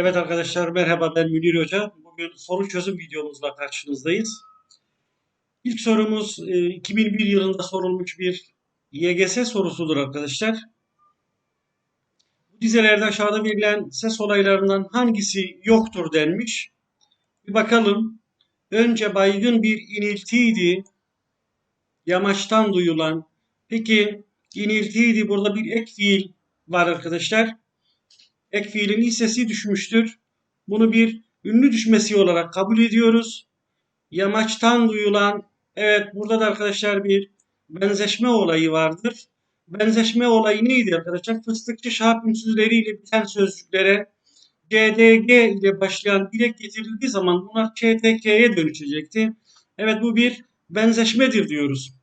Evet arkadaşlar merhaba ben Münir Hoca. Bugün soru çözüm videomuzla karşınızdayız. İlk sorumuz e, 2001 yılında sorulmuş bir YGS sorusudur arkadaşlar. Bu dizelerde aşağıda verilen ses olaylarından hangisi yoktur denmiş. Bir bakalım. Önce baygın bir iniltiydi. Yamaçtan duyulan. Peki iniltiydi burada bir ek fiil var arkadaşlar ek fiilin i sesi düşmüştür. Bunu bir ünlü düşmesi olarak kabul ediyoruz. Yamaçtan duyulan, evet burada da arkadaşlar bir benzeşme olayı vardır. Benzeşme olayı neydi arkadaşlar? Fıstıkçı şahap ünsüzleriyle biten sözcüklere CDG ile başlayan bilek getirildiği zaman bunlar ÇTK'ye dönüşecekti. Evet bu bir benzeşmedir diyoruz.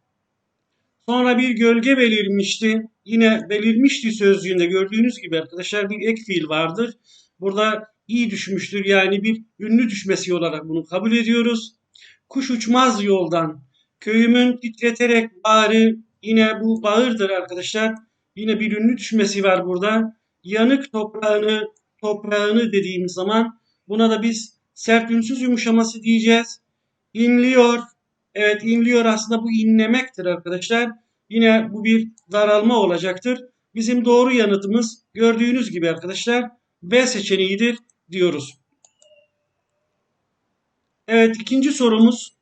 Sonra bir gölge belirmişti. Yine belirmişti sözcüğünde gördüğünüz gibi arkadaşlar bir ek fiil vardır. Burada i düşmüştür yani bir ünlü düşmesi olarak bunu kabul ediyoruz. Kuş uçmaz yoldan. Köyümün titreterek bağrı yine bu bağırdır arkadaşlar. Yine bir ünlü düşmesi var burada. Yanık toprağını toprağını dediğimiz zaman buna da biz sert ünsüz yumuşaması diyeceğiz. İnliyor. Evet inliyor aslında bu inlemektir arkadaşlar. Yine bu bir daralma olacaktır. Bizim doğru yanıtımız gördüğünüz gibi arkadaşlar B seçeneğidir diyoruz. Evet ikinci sorumuz.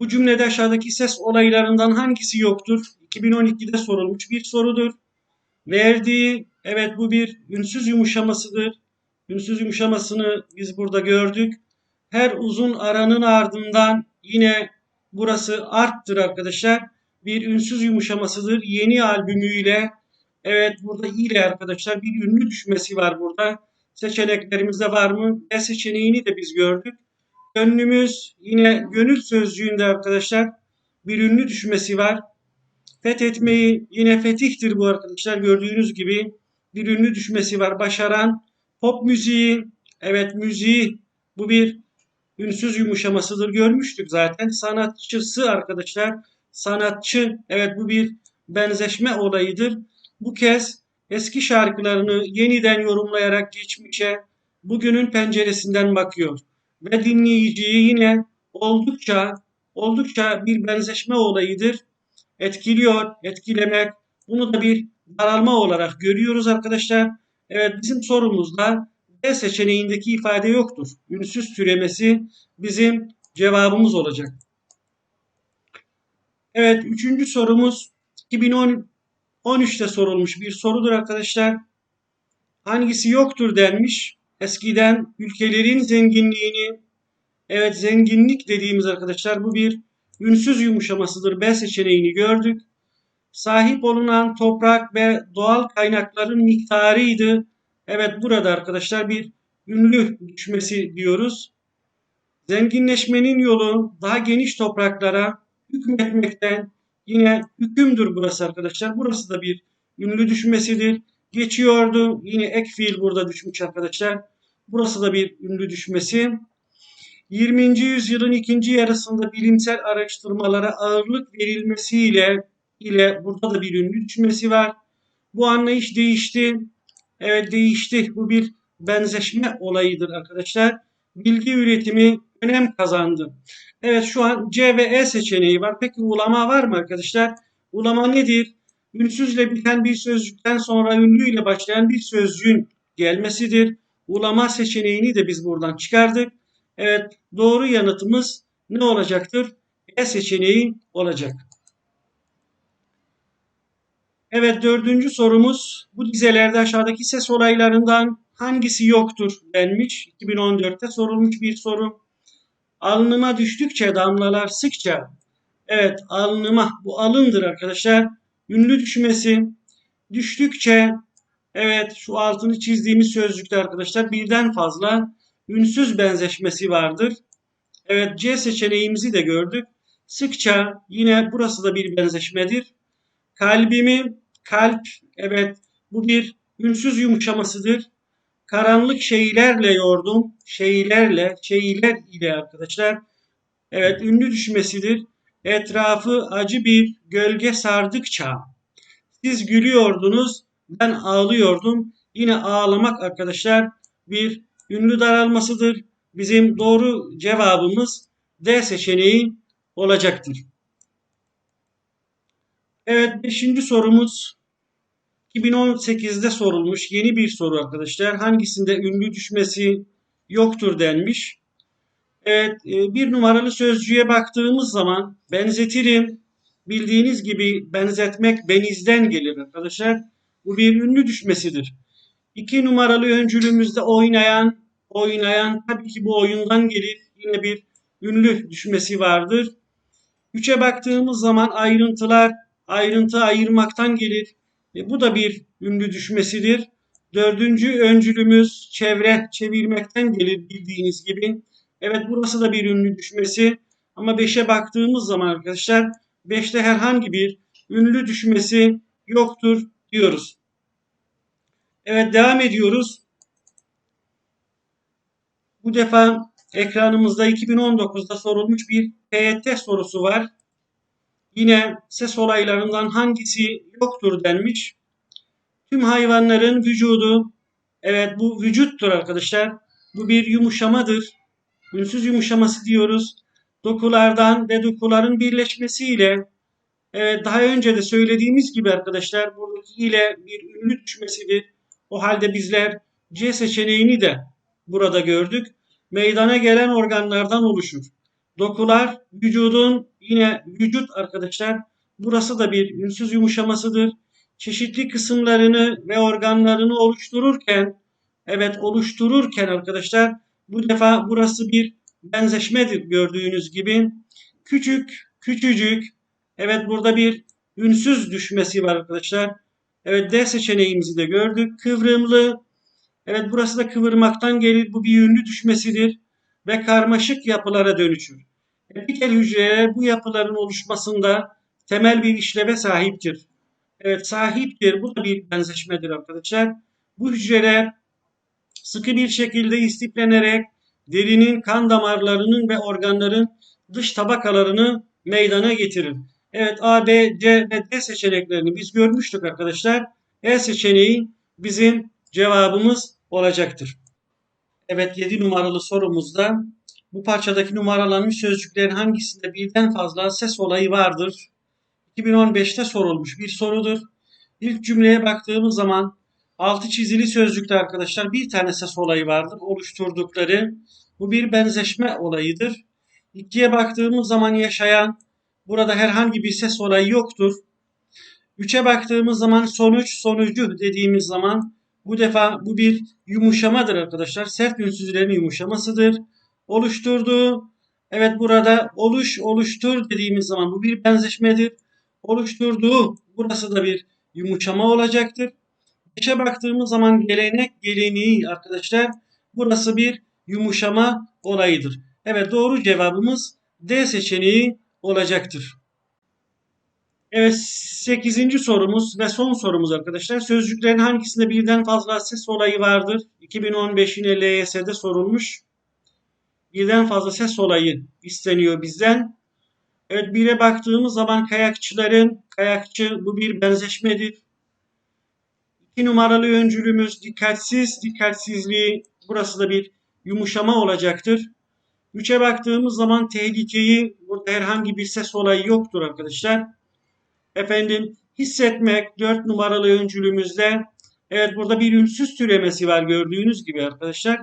Bu cümlede aşağıdaki ses olaylarından hangisi yoktur? 2012'de sorulmuş bir sorudur. Verdiği, evet bu bir ünsüz yumuşamasıdır. Ünsüz yumuşamasını biz burada gördük. Her uzun aranın ardından yine burası arttır arkadaşlar bir ünsüz yumuşamasıdır. Yeni albümüyle evet burada ile arkadaşlar bir ünlü düşmesi var burada. Seçeneklerimizde var mı? B seçeneğini de biz gördük. Gönlümüz yine gönül sözcüğünde arkadaşlar bir ünlü düşmesi var. Fethetmeyi yine fetihtir bu arkadaşlar gördüğünüz gibi bir ünlü düşmesi var. Başaran pop müziği evet müziği bu bir ünsüz yumuşamasıdır görmüştük zaten. Sanatçısı arkadaşlar sanatçı. Evet bu bir benzeşme olayıdır. Bu kez eski şarkılarını yeniden yorumlayarak geçmişe bugünün penceresinden bakıyor. Ve dinleyiciyi yine oldukça oldukça bir benzeşme olayıdır. Etkiliyor, etkilemek. Bunu da bir daralma olarak görüyoruz arkadaşlar. Evet bizim sorumuzda D seçeneğindeki ifade yoktur. Ünsüz türemesi bizim cevabımız olacak. Evet, üçüncü sorumuz 2013'te sorulmuş bir sorudur arkadaşlar. Hangisi yoktur denmiş. Eskiden ülkelerin zenginliğini, evet zenginlik dediğimiz arkadaşlar bu bir ünsüz yumuşamasıdır. B seçeneğini gördük. Sahip olunan toprak ve doğal kaynakların miktarıydı. Evet burada arkadaşlar bir ünlü düşmesi diyoruz. Zenginleşmenin yolu daha geniş topraklara, hükmetmekten yine hükümdür burası arkadaşlar. Burası da bir ünlü düşmesidir. Geçiyordu. Yine ek fiil burada düşmüş arkadaşlar. Burası da bir ünlü düşmesi. 20. yüzyılın ikinci yarısında bilimsel araştırmalara ağırlık verilmesiyle ile burada da bir ünlü düşmesi var. Bu anlayış değişti. Evet değişti. Bu bir benzeşme olayıdır arkadaşlar. Bilgi üretimi önem kazandı. Evet şu an C ve E seçeneği var. Peki ulama var mı arkadaşlar? Ulama nedir? Ünsüzle biten bir sözcükten sonra ünlüyle başlayan bir sözcüğün gelmesidir. Ulama seçeneğini de biz buradan çıkardık. Evet doğru yanıtımız ne olacaktır? E seçeneği olacak. Evet dördüncü sorumuz bu dizelerde aşağıdaki ses olaylarından hangisi yoktur denmiş. 2014'te sorulmuş bir soru. Alnıma düştükçe damlalar sıkça. Evet alnıma bu alındır arkadaşlar. Ünlü düşmesi düştükçe evet şu altını çizdiğimiz sözcükte arkadaşlar birden fazla ünsüz benzeşmesi vardır. Evet C seçeneğimizi de gördük. Sıkça yine burası da bir benzeşmedir. Kalbimi kalp evet bu bir ünsüz yumuşamasıdır karanlık şeylerle yordum. Şeylerle, şeyler ile arkadaşlar. Evet ünlü düşmesidir. Etrafı acı bir gölge sardıkça. Siz gülüyordunuz, Ben ağlıyordum. Yine ağlamak arkadaşlar bir ünlü daralmasıdır. Bizim doğru cevabımız D seçeneği olacaktır. Evet 5. sorumuz 2018'de sorulmuş yeni bir soru arkadaşlar. Hangisinde ünlü düşmesi yoktur denmiş. Evet e, bir numaralı sözcüğe baktığımız zaman benzetirim. Bildiğiniz gibi benzetmek benizden gelir arkadaşlar. Bu bir ünlü düşmesidir. İki numaralı öncülümüzde oynayan, oynayan tabii ki bu oyundan gelir. Yine bir ünlü düşmesi vardır. Üçe baktığımız zaman ayrıntılar, ayrıntı ayırmaktan gelir. E, bu da bir ünlü düşmesidir. Dördüncü öncülümüz çevre çevirmekten gelir bildiğiniz gibi. Evet burası da bir ünlü düşmesi. Ama 5'e baktığımız zaman arkadaşlar 5'te herhangi bir ünlü düşmesi yoktur diyoruz. Evet devam ediyoruz. Bu defa ekranımızda 2019'da sorulmuş bir PYT sorusu var. Yine ses olaylarından hangisi yoktur denmiş. Tüm hayvanların vücudu, evet bu vücuttur arkadaşlar. Bu bir yumuşamadır. Ünsüz yumuşaması diyoruz. Dokulardan ve dokuların birleşmesiyle evet, daha önce de söylediğimiz gibi arkadaşlar buradaki ile bir ünlü düşmesidir. O halde bizler C seçeneğini de burada gördük. Meydana gelen organlardan oluşur. Dokular vücudun yine vücut arkadaşlar. Burası da bir ünsüz yumuşamasıdır. Çeşitli kısımlarını ve organlarını oluştururken evet oluştururken arkadaşlar bu defa burası bir benzeşmedir gördüğünüz gibi. Küçük, küçücük. Evet burada bir ünsüz düşmesi var arkadaşlar. Evet D seçeneğimizi de gördük. Kıvrımlı. Evet burası da kıvırmaktan gelir. Bu bir ünlü düşmesidir. Ve karmaşık yapılara dönüşür. Epitel hücreler bu yapıların oluşmasında temel bir işleve sahiptir. Evet sahiptir. Bu da bir benzeşmedir arkadaşlar. Bu hücreler sıkı bir şekilde istiflenerek derinin kan damarlarının ve organların dış tabakalarını meydana getirir. Evet A, B, C ve D seçeneklerini biz görmüştük arkadaşlar. E seçeneği bizim cevabımız olacaktır. Evet 7 numaralı sorumuzda bu parçadaki numaralanmış sözcüklerin hangisinde birden fazla ses olayı vardır? 2015'te sorulmuş bir sorudur. İlk cümleye baktığımız zaman altı çizili sözcükte arkadaşlar bir tane ses olayı vardır oluşturdukları. Bu bir benzeşme olayıdır. İkiye baktığımız zaman yaşayan burada herhangi bir ses olayı yoktur. Üçe baktığımız zaman sonuç sonucu dediğimiz zaman bu defa bu bir yumuşamadır arkadaşlar. Sert ünsüzlerin yumuşamasıdır. Oluşturduğu evet burada oluş oluştur dediğimiz zaman bu bir benzeşmedir. Oluşturduğu burası da bir yumuşama olacaktır. Beşe baktığımız zaman gelenek geleneği arkadaşlar burası bir yumuşama olayıdır. Evet doğru cevabımız D seçeneği olacaktır. Evet 8. sorumuz ve son sorumuz arkadaşlar. Sözcüklerin hangisinde birden fazla ses olayı vardır? 2015 yine LYS'de sorulmuş. Birden fazla ses olayı isteniyor bizden. Evet bire baktığımız zaman kayakçıların, kayakçı bu bir benzeşmedir. İki numaralı öncülümüz dikkatsiz, dikkatsizliği burası da bir yumuşama olacaktır. Üçe baktığımız zaman tehlikeyi burada herhangi bir ses olayı yoktur arkadaşlar. Efendim hissetmek dört numaralı öncülümüzde evet burada bir ünsüz türemesi var gördüğünüz gibi arkadaşlar.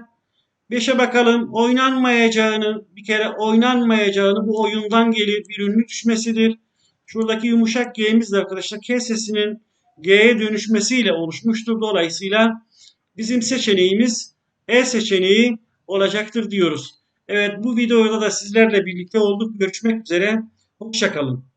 Beşe bakalım oynanmayacağını bir kere oynanmayacağını bu oyundan gelir bir ünlü düşmesidir. Şuradaki yumuşak G'miz de arkadaşlar K sesinin G'ye dönüşmesiyle oluşmuştur. Dolayısıyla bizim seçeneğimiz E seçeneği olacaktır diyoruz. Evet bu videoda da sizlerle birlikte olduk. Görüşmek üzere. Hoşçakalın.